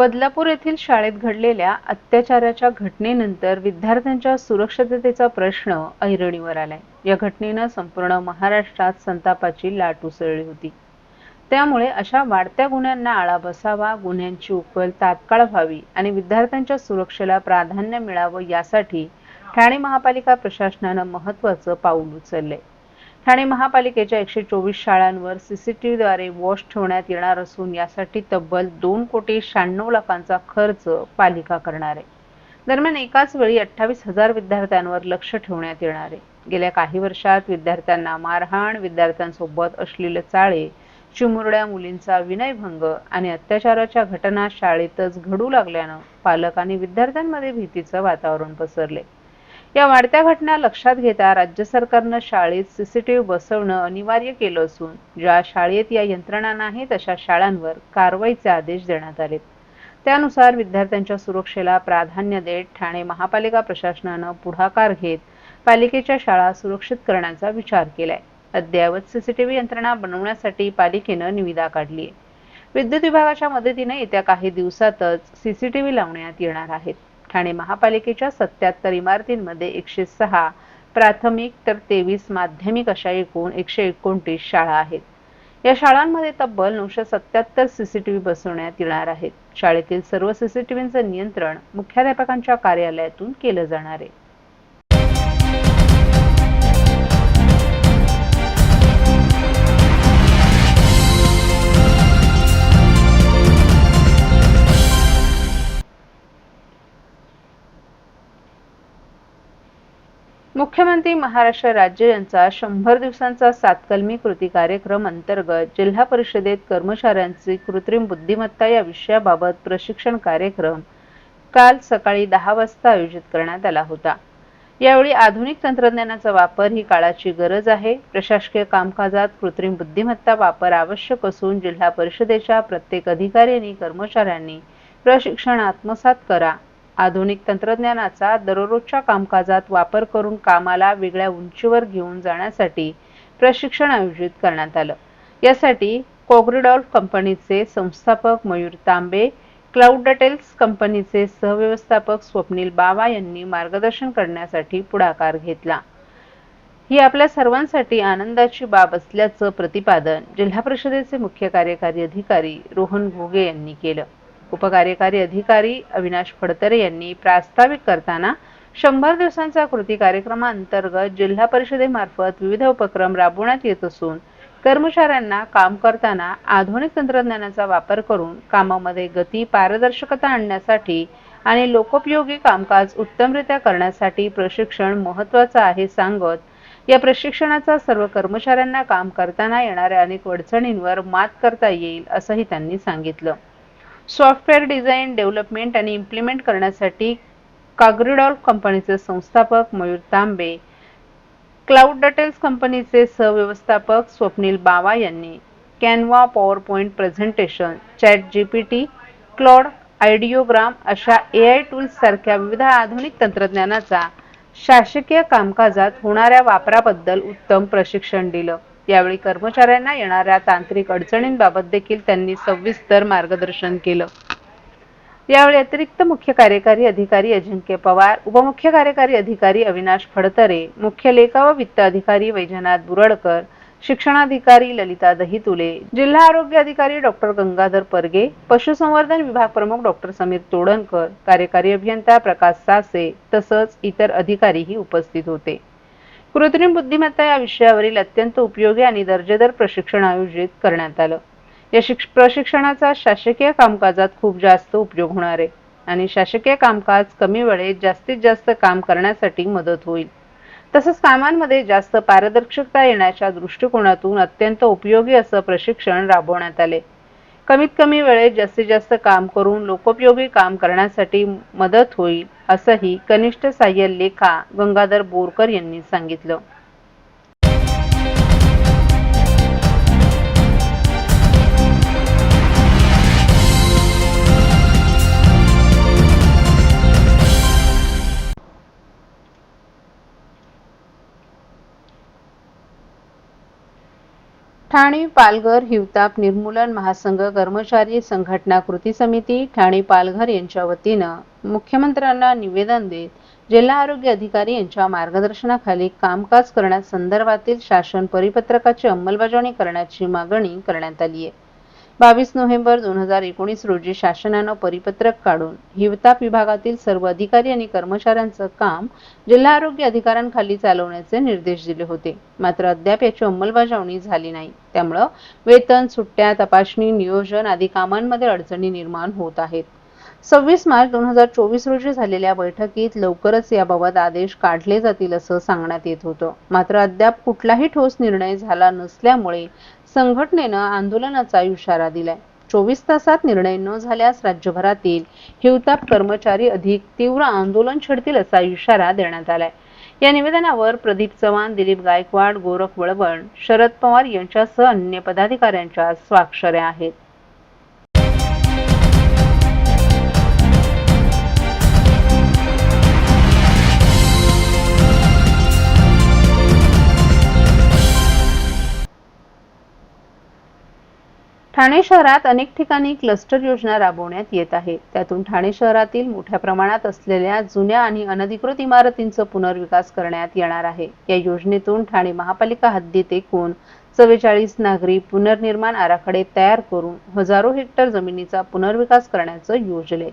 बदलापूर येथील शाळेत घडलेल्या अत्याचाराच्या घटनेनंतर विद्यार्थ्यांच्या सुरक्षिततेचा प्रश्न ऐरणीवर आलाय. या घटनेनं संपूर्ण महाराष्ट्रात संतापाची लाट उसळली होती. त्यामुळे अशा वाढत्या गुन्ह्यांना आळा बसावा गुन्ह्यांची उकल तात्काळ व्हावी आणि विद्यार्थ्यांच्या सुरक्षेला प्राधान्य मिळावं यासाठी ठाणे महापालिका प्रशासनानं महत्त्वाचं पाऊल उचललंय. ठाणे महापालिकेच्या एकशे चोवीस शाळांवर सीसीटीव्हीद्वारे वॉच ठेवण्यात येणार असून यासाठी तब्बल दोन कोटी शहाण्णव लाखांचा खर्च पालिका करणार आहे. दरम्यान एकाच वेळी अठ्ठावीस हजार विद्यार्थ्यांवर लक्ष ठेवण्यात येणार आहे. गेल्या काही वर्षात विद्यार्थ्यांना मारहाण विद्यार्थ्यांसोबत असलेले चाळे चिमुरड्या मुलींचा विनयभंग आणि अत्याचाराच्या घटना शाळेतच घडू लागल्यानं पालक आणि विद्यार्थ्यांमध्ये भीतीचं वातावरण पसरले या वाढत्या घटना लक्षात घेता राज्य सरकारनं शाळेत सीसीटीव्ही बसवणं अनिवार्य केलं असून ज्या शाळेत या यंत्रणा नाहीत अशा शाळांवर कारवाईचे आदेश देण्यात आलेत. त्यानुसार विद्यार्थ्यांच्या सुरक्षेला प्राधान्य देत ठाणे महापालिका प्रशासनानं पुढाकार घेत पालिकेच्या शाळा सुरक्षित करण्याचा विचार केलाय. अद्ययावत सीसीटीव्ही यंत्रणा बनवण्यासाठी पालिकेनं निविदा काढली आहे विद्युत विभागाच्या मदतीने येत्या काही दिवसातच सीसीटीव्ही लावण्यात येणार आहेत. ठाणे महापालिकेच्या सत्याहत्तर इमारतींमध्ये एकशे सहा प्राथमिक तर तेवीस माध्यमिक अशा एकूण एकशे एकोणतीस शाळा आहेत. या शाळांमध्ये तब्बल नऊशे सत्याहत्तर सीसीटीव्ही बसवण्यात येणार आहेत. शाळेतील सर्व सीसीटीव्हीचं नियंत्रण मुख्याध्यापकांच्या कार्यालयातून केलं जाणार आहे. मुख्यमंत्री महाराष्ट्र राज्य यांचा शंभर दिवसांचा सातकलमी कृती कार्यक्रम अंतर्गत जिल्हा परिषदेत कर्मचाऱ्यांची कृत्रिम बुद्धिमत्ता या विषयाबाबत प्रशिक्षण कार्यक्रम काल सकाळी दहा वाजता आयोजित करण्यात आला होता. यावेळी आधुनिक तंत्रज्ञानाचा वापर ही काळाची गरज आहे. प्रशासकीय कामकाजात कृत्रिम बुद्धिमत्ता वापर आवश्यक असून जिल्हा परिषदेच्या प्रत्येक अधिकाऱ्यांनी कर्मचाऱ्यांनी प्रशिक्षण आत्मसात करा. आधुनिक तंत्रज्ञानाचा दररोजच्या कामकाजात वापर करून कामाला वेगळ्या उंचीवर घेऊन जाण्यासाठी प्रशिक्षण आयोजित करण्यात आलं. यासाठी कोग्रिडॉल्फ कंपनीचे संस्थापक मयूर तांबे क्लाउड डटेल्स कंपनीचे सहव्यवस्थापक स्वप्नील बावा यांनी मार्गदर्शन करण्यासाठी पुढाकार घेतला. ही आपल्या सर्वांसाठी आनंदाची बाब असल्याचं प्रतिपादन जिल्हा परिषदेचे मुख्य कार्यकारी अधिकारी रोहन घोगे यांनी केलं. उपकार्यकारी अधिकारी अविनाश फडतरे यांनी प्रास्ताविक करताना शंभर दिवसांचा कृती कार्यक्रमाअंतर्गत जिल्हा परिषदेमार्फत विविध उपक्रम राबवण्यात येत असून कर्मचाऱ्यांना काम करताना आधुनिक तंत्रज्ञानाचा वापर करून कामामध्ये गती पारदर्शकता आणण्यासाठी आणि लोकोपयोगी कामकाज उत्तमरित्या करण्यासाठी प्रशिक्षण महत्वाचं आहे सांगत या प्रशिक्षणाचा सर्व कर्मचाऱ्यांना काम करताना येणाऱ्या अनेक अडचणींवर मात करता येईल असंही त्यांनी सांगितलं. सॉफ्टवेअर डिझाईन डेव्हलपमेंट आणि इम्प्लिमेंट करण्यासाठी काग्रिडॉल कंपनीचे संस्थापक मयूर तांबे क्लाउड डटेल्स कंपनीचे सहव्यवस्थापक स्वप्नील बावा यांनी Canva PowerPoint presentation ChatGPT Claude Ideogram अशा ए आय टूल्ससारख्या विविध आधुनिक तंत्रज्ञानाचा शासकीय कामकाजात होणाऱ्या वापराबद्दल उत्तम प्रशिक्षण दिलं. यावेळी कर्मचाऱ्यांना येणाऱ्या तांत्रिक अडचणींबाबत देखील त्यांनी सविस्तर मार्गदर्शन केलं. यावेळी अतिरिक्त मुख्य कार्यकारी अधिकारी अजिंक्य पवार उपमुख्य कार्यकारी अधिकारी अविनाश फडतरे मुख्य लेखा व वित्त अधिकारी वैजनाथ बुरडकर शिक्षणाधिकारी ललिता दहितुले जिल्हा आरोग्य अधिकारी डॉक्टर गंगाधर परगे पशुसंवर्धन विभाग प्रमुख डॉक्टर समीर तोडणकर कार्यकारी अभियंता प्रकाश सासे तसंच इतर अधिकारीही उपस्थित होते. कृत्रिम बुद्धिमत्ता या विषयावरील अत्यंत उपयोगी आणि दर्जेदार प्रशिक्षण आयोजित करण्यात आलं. या शिक्ष प्रशिक्षणाचा शासकीय कामकाजात खूप जास्त उपयोग होणार आहे आणि शासकीय कामकाज कमी वेळेत जास्तीत जास्त काम करण्यासाठी मदत होईल. तसंच कामांमध्ये जास्त पारदर्शकता येण्याच्या दृष्टिकोनातून अत्यंत उपयोगी असं प्रशिक्षण राबवण्यात आले. कमीत कमी वेळेत जास्तीत जास्त काम करून लोकोपयोगी काम करण्यासाठी मदत होईल. असंही कनिष्ठ साह्य लेखा गंगाधर बोरकर यांनी सांगितलं. ठाणे पालघर हिवताप निर्मूलन महासंघ कर्मचारी संघटना कृती समिती ठाणे पालघर यांच्या वतीनं मुख्यमंत्र्यांना निवेदन देत जिल्हा आरोग्य अधिकारी यांच्या मार्गदर्शनाखाली कामकाज करण्यासंदर्भातील शासन परिपत्रकाची अंमलबजावणी करण्याची मागणी करण्यात आली आहे. बावीस नोव्हेंबर दोन हजार एकोणीस रोजी शासनानं परिपत्रक काढून हिवताप विभागातील सर्व अधिकारी आणि कर्मचाऱ्यांचं काम जिल्हा आरोग्य अधिकाऱ्यांखाली चालवण्याचे निर्देश दिले होते. मात्र अद्याप याची अंमलबजावणी झाली नाही. त्यामुळं वेतन सुट्ट्या तपासणी नियोजन आदी कामांमध्ये अडचणी निर्माण होत आहेत. सव्वीस मार्च दोन हजार चोवीस रोजी झालेल्या बैठकीत लवकरच याबाबत आदेश काढले जातील असं सांगण्यात येत होतं. मात्र अद्याप कुठलाही ठोस निर्णय झाला नसल्यामुळे संघटनेनं आंदोलनाचा इशारा दिलाय. चोवीस तासात निर्णय न झाल्यास राज्यभरातील हिवताप कर्मचारी अधिक तीव्र आंदोलन छेडतील असा इशारा देण्यात आलाय. या निवेदनावर प्रदीप चव्हाण दिलीप गायकवाड गोरख वळवण शरद पवार यांच्यासह अन्य पदाधिकाऱ्यांच्या स्वाक्षऱ्या आहेत. ठाणे शहरात अनेक ठिकाणी क्लस्टर योजना राबवण्यात येत आहे. त्यातून ठाणे शहरातील मोठ्या प्रमाणात असलेल्या जुन्या आणि अनधिकृत इमारतींचा पुनर्विकास करण्यात येणार आहे. या योजनेतून ठाणे महापालिका हद्दीत एकूण चव्वेचाळीस नागरी पुनर्निर्माण आराखडे तयार करून हजारो हेक्टर जमिनीचा पुनर्विकास करण्याचं योजले.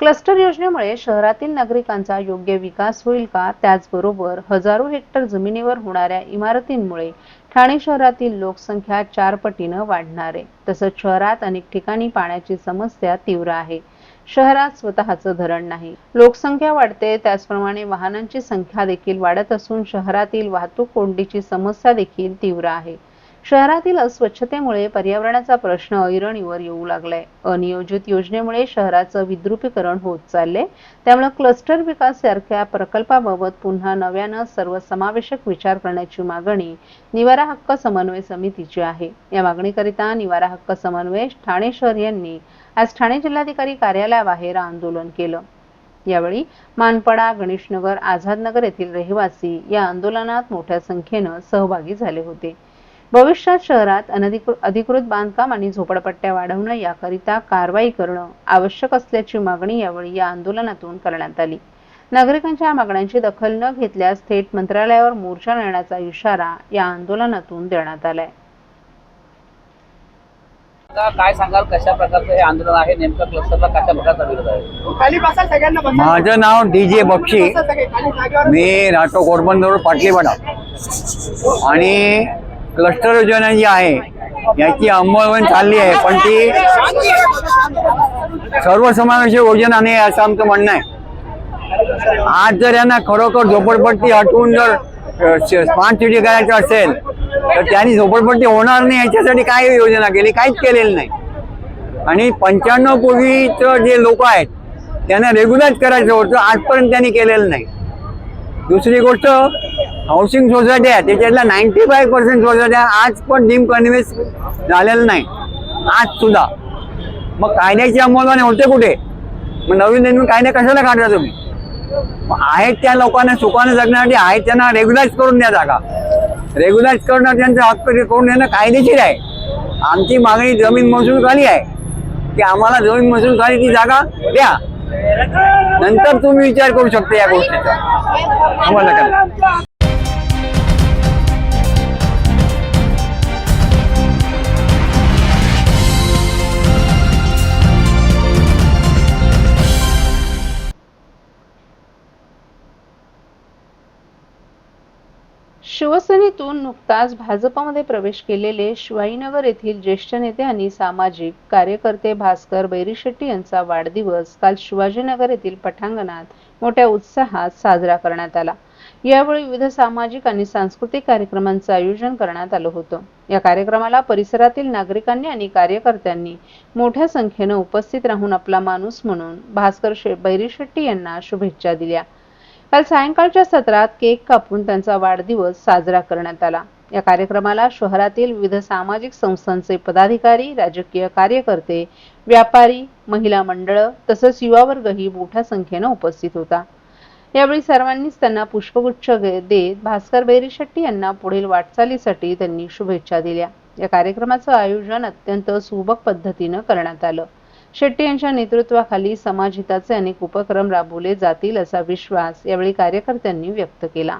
क्लस्टर योजनेमुळे शहरातील नागरिकांचा योग्य विकास होईल का? त्याचबरोबर हजारो हेक्टर जमिनीवर होणाऱ्या इमारतींमुळे ठाणे शहरातील लोकसंख्या चार पटीनं वाढणार. आहे तसंच शहरात अनेक ठिकाणी पाण्याची समस्या तीव्र आहे. शहरात स्वतःचं धरण नाही. लोकसंख्या वाढते त्याचप्रमाणे वाहनांची संख्या देखील वाढत असून शहरातील वाहतूक कोंडीची समस्या देखील तीव्र आहे. शहरातील अस्वच्छतेमुळे पर्यावरणाचा प्रश्न ऐरणीवर येऊ लागलाय. अनियोजित योजनेमुळे शहराचं विद्रुपीकरण होत चालले त्यामुळे क्लस्टर विकास सारख्या प्रकल्पाबाबत पुन्हा नव्यानं सर्वसमावेशक विचार करण्याची मागणी निवारा हक्क समन्वय समितीची आहे. या मागणीकरिता निवारा हक्क समन्वय ठाणे शहर यांनी आज ठाणे जिल्हाधिकारी कार्यालयाबाहेर आंदोलन केलं. यावेळी मानपडा गणेशनगर आझादनगर येथील रहिवासी या आंदोलनात मोठ्या संख्येनं सहभागी झाले होते. भविष्यात शहरात अनधिकृत अधिकृत बांधकाम आणि झोपडपट्ट्या वाढवणं याकरिता कारवाई करणं आवश्यक असल्याची मागणी यावेळी या आंदोलनातून करण्यात आली. नागरिकांच्या मागण्यांची दखल न घेतल्यास थेट मंत्रालयावर मोर्चा नेण्याचा इशारा या आंदोलनातून देण्यात आलाय. आता काय सांगाल कशा प्रकारचं हे आंदोलन आहे? नेमकं क्लस्टरला कशा प्रकारचा विरोध आहे. माझं नाव डी जे बक्षी. मी राहतो कोरबंदर पाटलीवाडा आणि क्लस्टर योजना जी आहे. याची अंमलबजावणी चालली आहे. पण ती सर्वसमावेशक योजना नाही असं आमचं म्हणणं आहे. आज जर यांना खरोखर झोपडपट्टी हटवून जर स्मार्ट सिटी करायचं असेल तर त्यांनी झोपडपट्टी होणार नाही याच्यासाठी काय योजना केली? काहीच केलेली नाही. आणि पंच्याण्णव पूर्वीचं जे लोक आहेत त्यांना रेग्युलाइज करायचं होतं आजपर्यंत त्यांनी केलेलं नाही. दुसरी गोष्ट हाऊसिंग सोसायटी आहे. त्याच्यातल्या नाईन्टी फाईव्ह पर्सेंट सोसायट्या आज पण डीम कन्व्हिन्स झालेलं नाही. आज सुद्धा. मग कायद्याची अंमलबजावणी होते कुठे? मग नवीन नवीन कायदे कशाला काढता तुम्ही? मग आहेत त्या लोकांना सुखाने जगण्यासाठी आहेत त्यांना रेग्युलाइज करून द्या जागा. रेग्युलाइज करणं त्यांचं हक्क करून देणं कायदेशीर आहे. आमची मागणी जमीन महसूल खाली आहे. की आम्हाला जमीन महसूल खाली ती जागा द्या. नंतर तुम्ही विचार करू शकता या गोष्टीचा. आम्हाला शिवसेनेतून नुकताच भाजपमध्ये प्रवेश केलेले शिवाईनगर येथील ज्येष्ठ नेते आणि सामाजिक कार्यकर्ते भास्कर बैरीशेट्टी यांचा वाढदिवस काल शिवाजीनगर येथील पटांगणात मोठ्या उत्साहात साजरा करण्यात आला. यावेळी विविध सामाजिक आणि सांस्कृतिक कार्यक्रमांचं आयोजन करण्यात आलं होतं. या कार्यक्रमाला परिसरातील नागरिकांनी आणि कार्यकर्त्यांनी मोठ्या संख्येनं उपस्थित राहून आपला माणूस म्हणून भास्कर शे बैरीशेट्टी यांना शुभेच्छा दिल्या. काल सायंकाळच्या सत्रात केक कापून त्यांचा वाढदिवस साजरा करण्यात आला. या कार्यक्रमाला शहरातील विविध सामाजिक संस्थांचे पदाधिकारी राजकीय कार्यकर्ते व्यापारी महिला मंडळ तसंच युवा वर्गही मोठ्या संख्येनं उपस्थित होता. यावेळी सर्वांनीच त्यांना पुष्पगुच्छ देत भास्कर बैरी शेट्टी यांना पुढील वाटचालीसाठी त्यांनी शुभेच्छा दिल्या. या कार्यक्रमाचं आयोजन अत्यंत सुबक पद्धतीनं करण्यात आलं. शेट्टी यांच्या नेतृत्वाखाली समाजहिताचे अनेक उपक्रम राबवले जातील असा विश्वास यावेळी कार्यकर्त्यांनी व्यक्त केला.